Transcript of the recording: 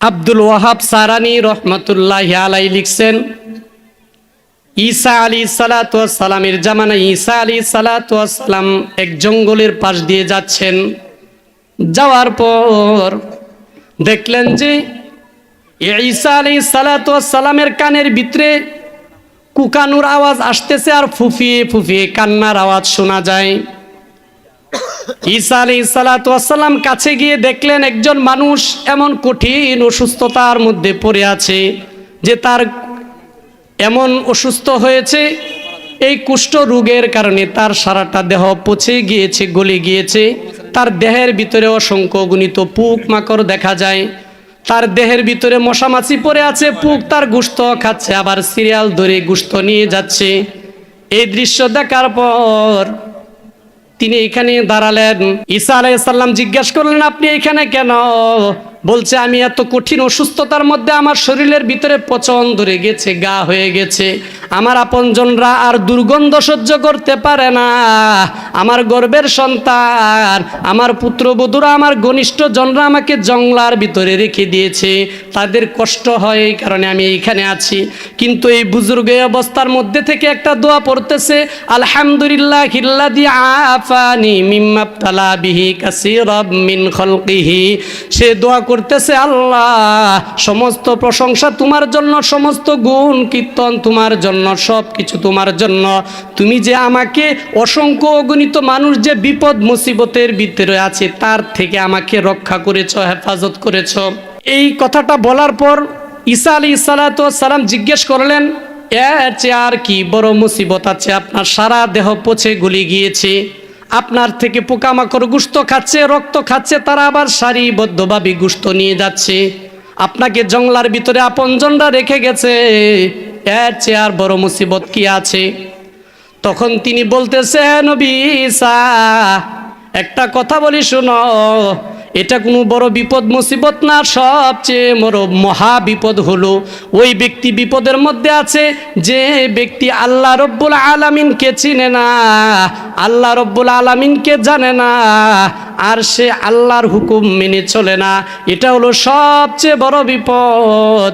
আব্দুল ওয়াহাব সারানি রহমতুল্লাহ আলাই লিখছেন, ঈসা আলী সালাতামের জামানা ঈসা আলী সালাতাম এক জঙ্গলের পাশ দিয়ে যাচ্ছেন। যাওয়ার পর দেখলেন যে ঈসা আলী সালাতামের কানের ভিতরে কুকানুর আওয়াজ আসতেছে আর ফুফিয়ে ফুফিয়ে কান্নার আওয়াজ শোনা যায়। ঈসা আলী সালাতাম কাছে গিয়ে দেখলেন একজন মানুষ এমন কঠিন অসুস্থতার মধ্যে পড়ে আছে যে তার এমন অসুস্থ হয়েছে, এই কুষ্ঠ রোগের কারণে তার সারাটা দেহ পচে গিয়েছে, গলে গিয়েছে। তার দেহের ভিতরে অসংখ্য গণিত পুক মাকড় দেখা যায়। তার দেহের ভিতরে মশামাছি পড়ে আছে, পুক তার গুস্ত খাচ্ছে, আবার সিরিয়াল ধরে গুস্ত নিয়ে যাচ্ছে। এই দৃশ্য দেখার পর তিনি এখানে দাঁড়ালেন। ঈসা আলাইসাল্লাম জিজ্ঞাসা করলেন, আপনি এখানে কেন? বলছে, আমি এত কঠিন অসুস্থতার মধ্যে আমার শরীরের ভিতরে পচন ধরে গেছে গা হয়ে গেছে। আমার আপনজনরা আর দুর্গন্ধ সহ্য করতে পারে না। আমার গর্বের সন্তান, আমার পুত্রবধূরা, আমার ঘনিষ্ঠ জনরা আমাকে জংলার ভিতরে রেখে দিয়েছে। তাদের কষ্ট হয় এই কারণে আমি এইখানে আছি। কিন্তু এই বুজুর্গ অবস্থার মধ্যে থেকে একটা দোয়া পড়তেছে আলহামদুলিল্লাহ সে দোয়া করতেছে, আল্লাহ, সমস্ত প্রশংসা তোমার জন্য, সমস্ত গুণ কীর্তন তোমার জন্য। সব কিছু তোমার জন্য। তুমি যে আমাকে অসংখ্য অগণিত মানুষ যে বিপদ মুসিবতের ভিতরে আছে, তার থেকে আমাকে রক্ষা করেছ, হেফাজত করেছ। এই কথাটা বলার পর ঈসা আলী সালাম জিজ্ঞেস করলেন এর চেয়ে আর কি বড় মুসিবত আছে? আপনার সারা দেহ পচে গুলি গিয়েছে। আপনার থেকে পোকামাকড় গুস্ত খাচ্ছে, রক্ত খাচ্ছে, তারা আবার সারিবদ্ধভাবে গুস্ত নিয়ে যাচ্ছে। আপনাকে জংলার ভিতরে আপনজনরা রেখে গেছে। এর চেয়ে আর বড় মুসিবত কি আছে? তখন তিনি বলতেছে একটা কথা বলি শোনো। এটা কোনো বড় বিপদ, মুসিবত না, সবচেয়ে বড় মহা বিপদ হলো, ওই ব্যক্তি বিপদের মধ্যে আছে যে ব্যক্তি আল্লাহ রব্বুল আলামিনকে চিনে না, আল্লাহ রব্বুল আলামিনকে জানে না, আর সে আল্লাহর হুকুম মেনে চলে না। এটা হলো সবচেয়ে বড় বিপদ।